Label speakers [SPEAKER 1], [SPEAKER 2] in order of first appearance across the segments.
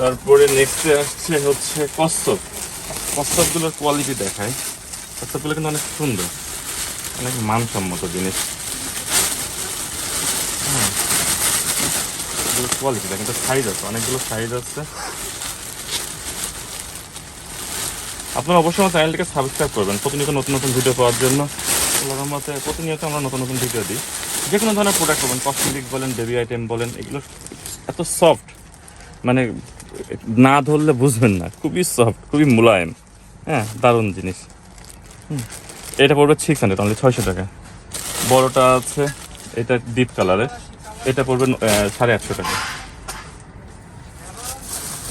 [SPEAKER 1] তারপরে নেক্সটে আসছে হচ্ছে কচ্ছপ। কচ্ছপগুলোর কোয়ালিটি দেখায়। কচ্ছপগুলো কিন্তু অনেক সুন্দর। অনেক মানসম্মত জিনিস। হ্যাঁ। কোয়ালিটি দেখেন সাইজ আছে। অনেকগুলো সাইজ আছে। আপনারা অবশ্যই আমার চ্যানেলটিকে সাবস্ক্রাইব করবেন। প্রতিনিয়ত নতুন নতুন ভিডিও পাওয়ার জন্য। মতে প্রতিনিয়ত আমরা নতুন নতুন ভিডিও দিই। যে কোনো ধরনের প্রোডাক্ট বলেন কসমেটিক বলেন বেবি আইটেম বলেন, এগুলো এত সফট মানে না ধরলে বুঝবেন না। খুবই সফট খুবই মোলায়েম। হ্যাঁ দারুণ জিনিস। এটা পড়বে সিক্স হান্ড্রেড অনলি ছয়শো টাকা। বড়টা আছে এটা ডিপ কালারের এটা পড়বে সাড়ে আটশো টাকা।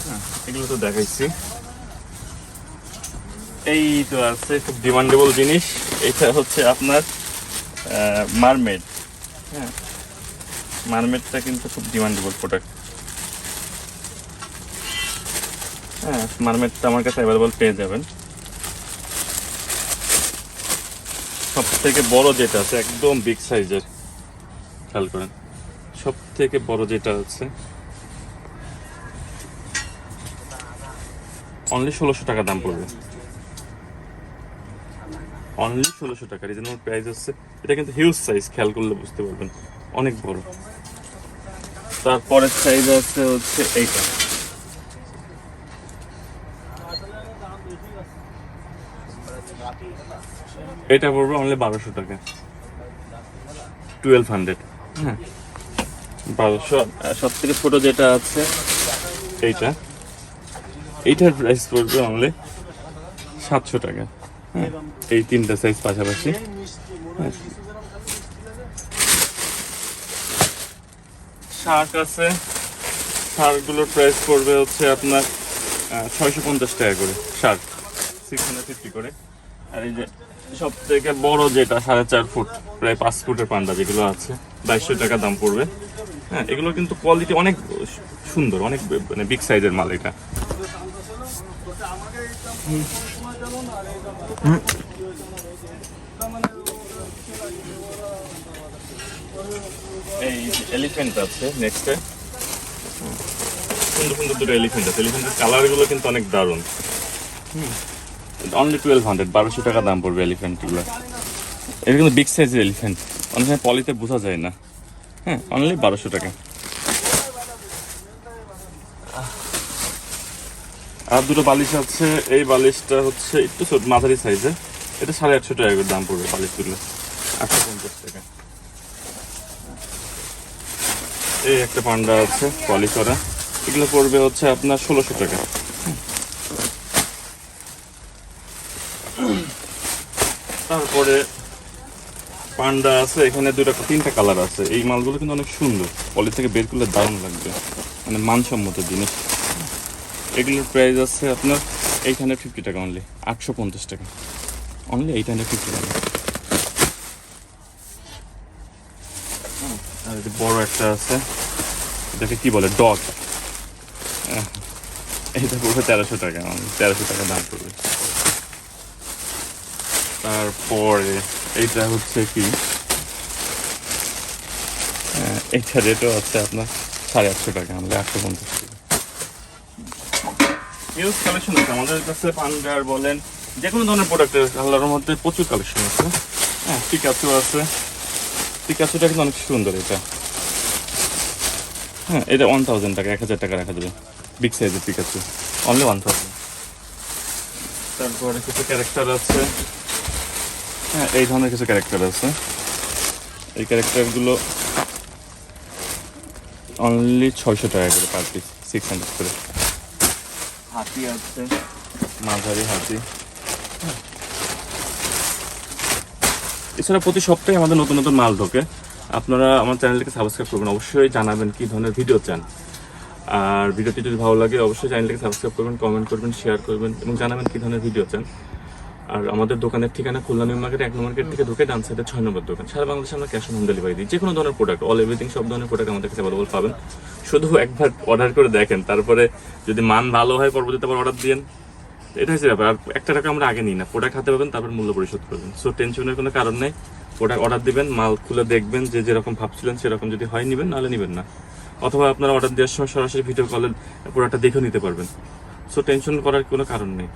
[SPEAKER 1] হ্যাঁ, এগুলো তো দেখাইছি। এই তো আছে খুব ডিমান্ডেবল জিনিস। এটা হচ্ছে আপনার মারমেড হ্যাঁ মারমেডটা কিন্তু খুব ডিমান্ডেবল প্রোডাক্ট হ্যাঁ মারমেডটা আমার কাছে অ্যাভেলেবল পেয়ে যাবেন। সব থেকে বড় যেটা আছে, একদম বিগ সাইজের খেয়াল করেন। সব থেকে বড় যেটা আছে অনলি ষোলোশো টাকা দাম পড়বে। অনলি ষোলোশো টাকা রিজনেবল প্রাইস হচ্ছে। এটা কিন্তু হিউজ সাইজ খেয়াল করলে বুঝতে পারবেন। অনেক বড়। তারপরের সাইজ আছে হচ্ছে এইটা। এটা পড়বে অনলি বারোশো টাকা। টুয়েলভ হান্ড্রেড হ্যাঁ। বারোশো সব থেকে ছোটো যেটা আছে এইটা। এইটার প্রাইস পড়বে অনলি সাতশো টাকা। হ্যাঁ এই তিনটা সাইজ পাশাপাশি। হ্যাঁ। শার্ক আছে। শার্কগুলোর প্রাইস পড়বে হচ্ছে আপনার ছয়শো পঞ্চাশ টাকা করে শার্ক সিক্স হান্ড্রেড ফিফটি করে। এই যে সব থেকে বড় যেটা, সাড়ে চার ফুট, প্রায় পাঁচ ফুটের পান্ডা যেগুলো আছে, বাইশশো টাকা দাম পড়বে। হ্যাঁ এগুলো কিন্তু কোয়ালিটি অনেক সুন্দর, অনেক মানে বিগ সাইজের মাল এটা। এই এলিফেন্ট আছে নেক্সটে সুন্দর সুন্দর দুটো এলিফেন্ট আছে। এলিফেন্টের কালারগুলো কিন্তু অনেক দারুণ। অনলি টুয়েলভ হান্ড্রেড বারোশো টাকা দাম পড়বে এলিফেন্টগুলো এটা কিন্তু বিগ সাইজের এলিফেন্ট অনেক সময় পলিতে বোঝা যায় না। হ্যাঁ অনলি বারোশো টাকা। আর দুটো বালিশ আছে। এই বালিশটা হচ্ছে একটু মাঝারি সাইজের এটা সাড়ে আটশো টাকা করে দাম পড়বে বালিশগুলো। আটশো পঞ্চাশ টাকা। এই একটা পান্ডা আছে পলি করা এগুলো পড়বে হচ্ছে আপনার ষোলোশো টাকা। তারপরে পান্ডা আছে, এখানে দুটো তিনটা কালার আছে। এই মালগুলো কিন্তু অনেক সুন্দর। পলি থেকে বের করলে দারুণ লাগবে। মানে মানসম্মত জিনিস। এগুলোর প্রাইস আছে আপনার এইট হান্ড্রেড ফিফটি টাকা অনলি আটশো পঞ্চাশ টাকা। অনলি এইট হান্ড্রেড ফিফটি টাকা। আর বড় একটা আছে। এটাকে কি বলে? ডগ এটা পড়বে তেরোশো টাকা। তেরোশো টাকা দাম পড়বে। তারপরে এইটা হচ্ছে কি? হ্যাঁ, এইটা রেটও আছে আপনার সাড়ে আটশো টাকা আমাদের আটশো পঞ্চাশ টাকা। হিউজ কালেকশন আছে। আমাদের কাছে পান্ডার বলেন যে কোনো ধরনের প্রোডাক্টের কালারের মধ্যে প্রচুর কালেকশন আছে। হ্যাঁ পিকাচু আছে। পিকাচুটা কিন্তু অনেক সুন্দর এটা। হ্যাঁ এটা ওয়ান থাউজেন্ড টাকা এক হাজার টাকা রাখা যাবে। বিগ সাইজের পিকাচু অনলি ওয়ান থাউজেন্ড তারপরে কিছু ক্যারেক্টার আছে। হ্যাঁ এই ধরনের কিছু ক্যারেক্টার আছে। এই ক্যারেক্টারগুলো অনলি ছয়শো টাকা করে পার পিস সিক্স হান্ড্রেড করে। হাতি আছে। মাঝারি হাতি। এছাড়া প্রতি সপ্তাহে আমাদের নতুন নতুন মাল ঢোকে। আপনারা আমার চ্যানেলটিকে সাবস্ক্রাইব করবেন। অবশ্যই জানাবেন কি ধরনের ভিডিও চান। আর ভিডিওটি যদি ভালো লাগে অবশ্যই চ্যানেলটিকে সাবস্ক্রাইব করবেন কমেন্ট করবেন শেয়ার করবেন এবং জানাবেন কি ধরনের ভিডিও চান। আর আমাদের দোকানের ঠিকানা খুলনা নিউ মার্কেট, এক নম্বর গেট থেকে ঢুকে ডান সাইডে ছয় নম্বর দোকান। সারা বাংলাদেশে আমরা ক্যাশ অন হোম ডেলিভারি দিই। যে কোনো ধরনের প্রোডাক্ট অল এভরিথিং সব ধরনের প্রোডাক্ট আমাদের কাছে অ্যাভেলেবল পাবেন। শুধু একবার অর্ডার করে দেখেন, তারপরে যদি মান ভালো হয়, পরবর্তীতে আবার অর্ডার দিন এটা হচ্ছে ব্যাপার। আর একটা টাকা আমরা আগে নিই না। প্রোডাক্ট হাতে পাবেন, তারপর মূল্য পরিশোধ করবেন। সো টেনশনের কোনো কারণ নেই। প্রোডাক্ট অর্ডার দিবেন, মাল খুলে দেখবেন যে যেরকম ভাবছিলেন, সেরকম যদি হয় নিবেন, নাহলে নিবেন না। অথবা আপনারা অর্ডার দেওয়ার সময় সরাসরি ভিডিও কলের প্রোডাক্টটা দেখেও নিতে পারবেন। সো টেনশন করার কোনো কারণ নেই।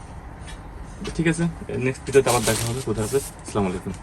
[SPEAKER 1] ঠিক আছে নেক্সট ভিডিওতে আবার দেখা হবে কোথায় আসসালামু আলাইকুম।